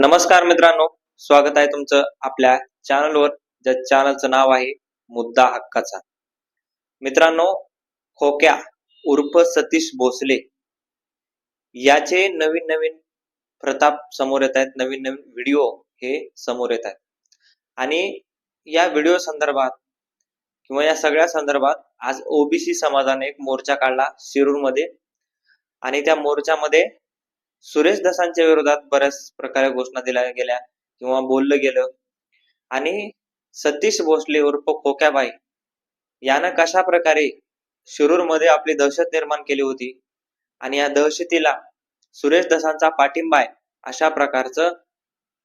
नमस्कार मित्रांनो स्वागत आहे तुमचं आपल्या चॅनलवर ज्या चॅनलचं नाव आहे मुद्दा हक्काचा. मित्रांनो खोक्या उर्फ सतीश भोसले याचे नवीन नवीन प्रताप समोर येत आहेत नवीन नवीन व्हिडिओ हे समोर येत आहेत. आणि या व्हिडिओ संदर्भात किंवा या सगळ्या संदर्भात आज ओबीसी समाजाने एक मोर्चा काढला शिरूरमध्ये. आणि त्या मोर्चामध्ये सुरेश दसांच्या विरोधात बऱ्याच प्रकारे घोषणा दिल्या गेल्या किंवा बोललं गेलं. आणि सतीश भोसले उर्फ खोक्याबाई यानं कशा प्रकारे शिरूरमध्ये आपली दहशत निर्माण केली होती आणि या दहशतीला सुरेश दसांचा पाठिंबा आहे अशा प्रकारचं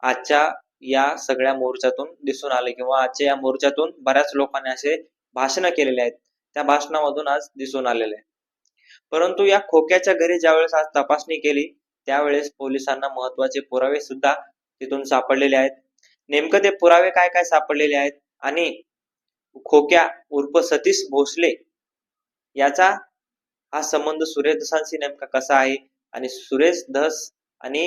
आजच्या या सगळ्या मोर्चातून दिसून आले किंवा आजच्या या मोर्चातून बऱ्याच लोकांनी असे भाषणं केलेले आहेत. त्या भाषणामधून आज दिसून आलेले आहे. परंतु या खोक्याच्या घरी ज्यावेळेस आज तपासणी केली त्यावेळेस पोलिसांना महत्त्वाचे पुरावे सुद्धा तिथून सापडलेले आहेत. नेमकं ते पुरावे काय काय सापडलेले आहेत आणि खोक्या उर्फ सतीश भोसले याचा हा संबंध सुरेश दसांशी नेमका कसा आहे आणि सुरेश धस आणि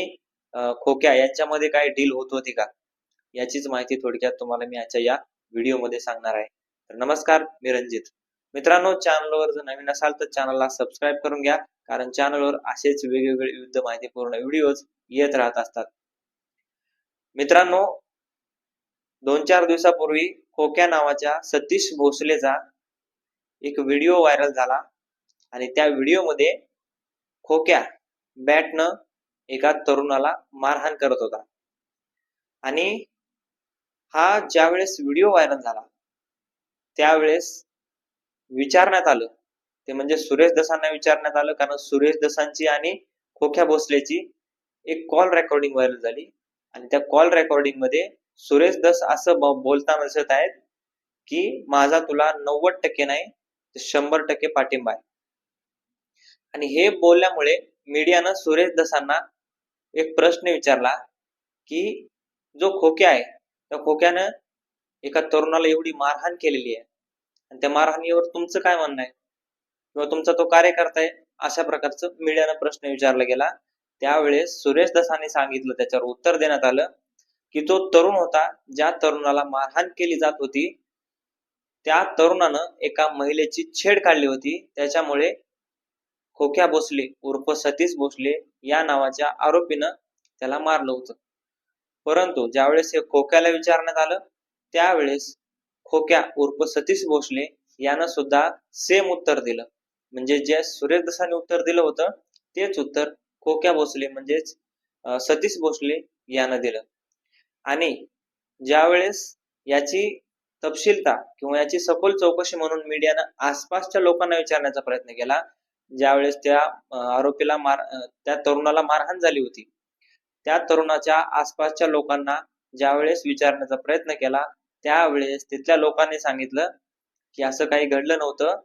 खोक्या यांच्यामध्ये काय डील होत होती का? याचीच माहिती थोडक्यात तुम्हाला मी आजच्या या व्हिडिओमध्ये सांगणार आहे. तर नमस्कार मी रंजित मित्रांनो चॅनलवर जर नवीन असाल तर चॅनलला सबस्क्राईब करून घ्या. कारण चॅनलवर असेच वेगवेगळे विविध माहितीपूर्ण व्हिडिओज येत राहत असतात. मित्रांनो दोन चार दिवसापूर्वी खोक्या नावाच्या सतीश भोसलेचा एक व्हिडिओ व्हायरल झाला. आणि त्या व्हिडिओमध्ये खोक्या बॅटनं एका तरुणाला मारहाण करत होता. आणि हा ज्यावेळेस व्हिडिओ व्हायरल झाला त्यावेळेस विचारण्यात आलं. ते म्हणजे सुरेश दसांना विचारण्यात आलं कारण सुरेश दसांची आणि खोख्या भोसलेची एक कॉल रेकॉर्डिंग व्हायरल झाली. आणि त्या कॉल रेकॉर्डिंगमध्ये सुरेश दस असं बोलताना दिसत आहेत की माझा तुला नव्वद टक्के नाही तर शंभर टक्के पाठिंबा आहे. आणि हे बोलल्यामुळे मीडियानं सुरेश दसांना एक प्रश्न विचारला की जो खोक्या आहे त्या खोक्यानं एका तरुणाला एवढी मारहाण केलेली आहे आणि त्या मारहाणीवर तुमचं काय म्हणणं आहे? किंवा तुमचा तो कार्यकर्ता आहे अशा प्रकारचं मीडियानं प्रश्न विचारला गेला. त्यावेळेस सुरेश दसाने सांगितलं त्याच्यावर उत्तर देण्यात आलं की तो तरुण होता ज्या तरुणाला मारहाण केली जात होती त्या तरुणानं एका महिलेची छेड काढली होती. त्याच्यामुळे खोक्या भोसले उर्फ सतीश भोसले या नावाच्या आरोपीनं त्याला मारलं होतं. परंतु ज्यावेळेस हे खोक्याला विचारण्यात आलं त्यावेळेस खोक्या उर्फ सतीश भोसले यानं सुद्धा सेम उत्तर दिलं. म्हणजे जे सुरेश दसाने उत्तर दिलं होतं तेच उत्तर खोक्या भोसले म्हणजेच सतीश भोसले यानं दिलं. आणि ज्यावेळेस याची तपशीलता किंवा याची सखोल चौकशी म्हणून मीडियानं आसपासच्या लोकांना विचारण्याचा प्रयत्न केला ज्यावेळेस त्या आरोपीला मार त्या तरुणाला मारहाण झाली होती त्या तरुणाच्या आसपासच्या लोकांना ज्यावेळेस विचारण्याचा प्रयत्न केला त्यावेळेस तिथल्या लोकांनी सांगितलं की असं काही घडलं नव्हतं.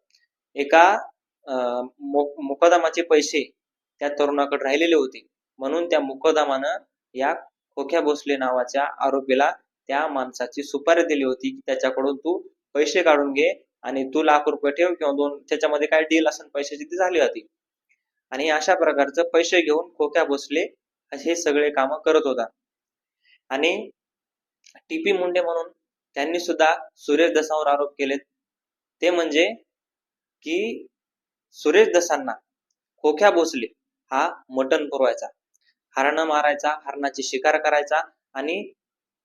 एका अं, मुकदमाचे पैसे त्या तरुणाकडे राहिलेले होते. म्हणून त्या मुकदमानं या खोख्या भोसले नावाच्या आरोपीला त्या माणसाची सुपारी दिली होती की त्याच्याकडून तू पैसे काढून घे आणि तू लाख रुपये ठेव किंवा दोन त्याच्यामध्ये काय डील असेल पैशाची ती झाली होती. आणि अशा प्रकारचं पैसे घेऊन खोक्या भोसले हे सगळे काम करत होता. आणि टीपी मुंडे म्हणून त्यांनी सुद्धा सुरेश दसांवर आरोप केलेत. ते म्हणजे की सुरेश दसांना खोख्या भोसले हा मटण पुरवायचा. हरण मारायचा हरणाची शिकार करायचा आणि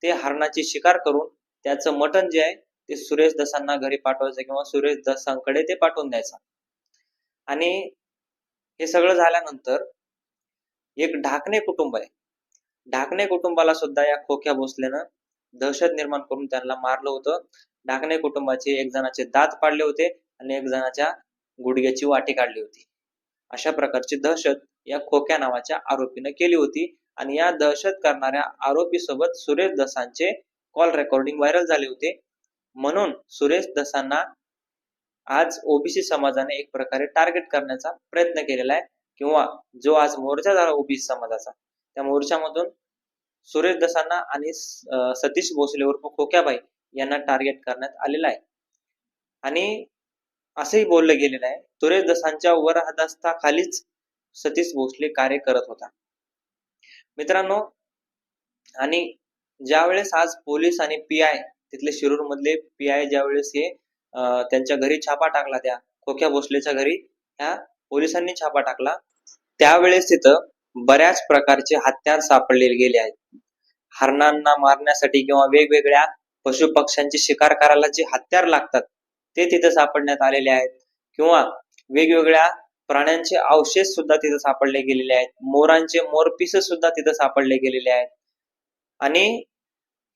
ते हरणाची शिकार करून त्याचं मटण जे आहे ते सुरेश दसांना घरी पाठवायचं किंवा सुरेश दसांकडे ते पाठवून द्यायचा. आणि हे सगळं झाल्यानंतर एक ढाकणे कुटुंब आहे. ढाकणे कुटुंबाला सुद्धा या खोक्या भोसलेनं दहशत निर्माण करून त्यांना मारलं होतं. ढाकणे कुटुंबाचे एक जणाचे दात पाडले होते आणि एक जणाच्या गुडघ्याची वाटी काढली होती. अशा प्रकारची दहशत या खोक्या नावाच्या आरोपीनं केली होती आणि या दहशत करणाऱ्या आरोपी सोबत सुरेश दसांचे कॉल रेकॉर्डिंग व्हायरल झाले होते. म्हणून सुरेश दसांना आज ओबीसी समाजाने एक प्रकारे टार्गेट करण्याचा प्रयत्न केलेला आहे किंवा जो आज मोर्चा झाला ओबीसी समाजाचा त्या मोर्चामधून सुरेश दसांना आणि सतीश भोसले उर्फ खोक्याबाई यांना टार्गेट करण्यात आलेला आहे. आणि असंही बोललं गेलेलं आहे सुरेश दसांच्या वर खालीच सतीश भोसले कार्य करत होता. मित्रांनो आणि ज्यावेळेस आज पोलीस आणि पी आय तिथले शिरूर मधले पी आय ज्यावेळेस हे अं, त्यांच्या घरी छापा टाकला त्या खोक्या भोसलेच्या घरी ह्या पोलिसांनी छापा टाकला त्यावेळेस तिथं बऱ्याच प्रकारचे हत्यार सापडले गेले आहेत. हरणांना मारण्यासाठी किंवा वेगवेगळ्या पशु पक्ष्यांची शिकार करायला जे हत्यार लागतात ते तिथं सापडण्यात आलेले आहेत. किंवा वेगवेगळ्या प्राण्यांचे अवशेष सुद्धा तिथं सापडले गेलेले आहेत. मोरांचे मोरपिस सुद्धा तिथं सापडले गेलेले आहेत. आणि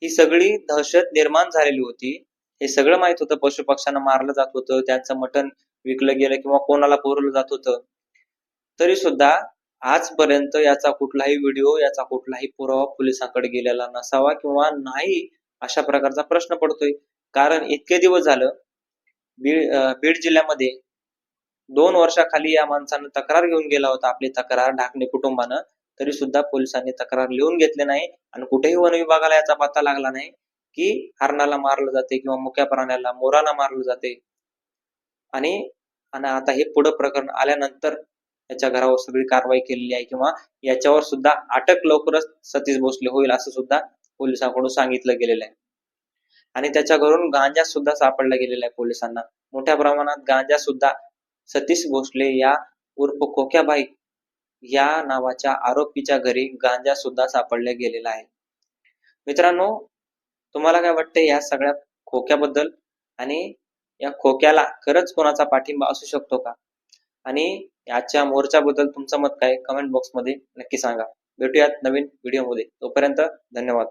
ही सगळी दहशत निर्माण झालेली होती. हे सगळं माहीत होतं. पशु पक्ष्यांना मारलं जात होतं. त्यांचं मटण विकलं गेलं किंवा कोणाला पुरवलं जात होतं. तरी सुद्धा आजपर्यंत याचा कुठलाही व्हिडिओ याचा कुठलाही पुरावा पोलिसांकडे गेलेला नसावा किंवा नाही अशा प्रकारचा प्रश्न पडतोय. कारण इतके दिवस झालं बीड बीड जिल्ह्यामध्ये दोन वर्षाखाली या माणसानं तक्रार घेऊन गेला होता. आपली तक्रार ढाकणे कुटुंबानं तरी सुद्धा पोलिसांनी तक्रार लिहून घेतली नाही आणि कुठेही वन विभागाला याचा पत्ता लागला नाही की हरणाला मारलं जाते किंवा मुक्या प्राण्याला मोराला मारलं जाते. आणि आणि आता हे पुढं प्रकरण आल्यानंतर याच्या घरावर सगळी कारवाई केलेली आहे किंवा याच्यावर सुद्धा अटक लवकरच सतीश भोसले होईल असं सुद्धा पोलिसांकडून सांगितलं गेलेलं आहे. आणि त्याच्या घरून गांजा सुद्धा सापडला गेलेला आहे पोलिसांना. मोठ्या प्रमाणात गांजा सुद्धा सतीश भोसले या उर्फ कोक्याबाई या नावाच्या आरोपीच्या घरी गांजा सुद्धा सापडला गेलेला आहे मित्रांनो तुम्हाला काय वाटतं या सगळ्या खोक्याबद्दल? आणि या खोक्याला खरंच कोणाचा पाठिंबा असू शकतो का? आणि याच्या मोर्चाबद्दल तुमचं मत काय? कमेंट बॉक्समध्ये नक्की सांगा. भेटूयात नवीन व्हिडिओमध्ये तोपर्यंत धन्यवाद.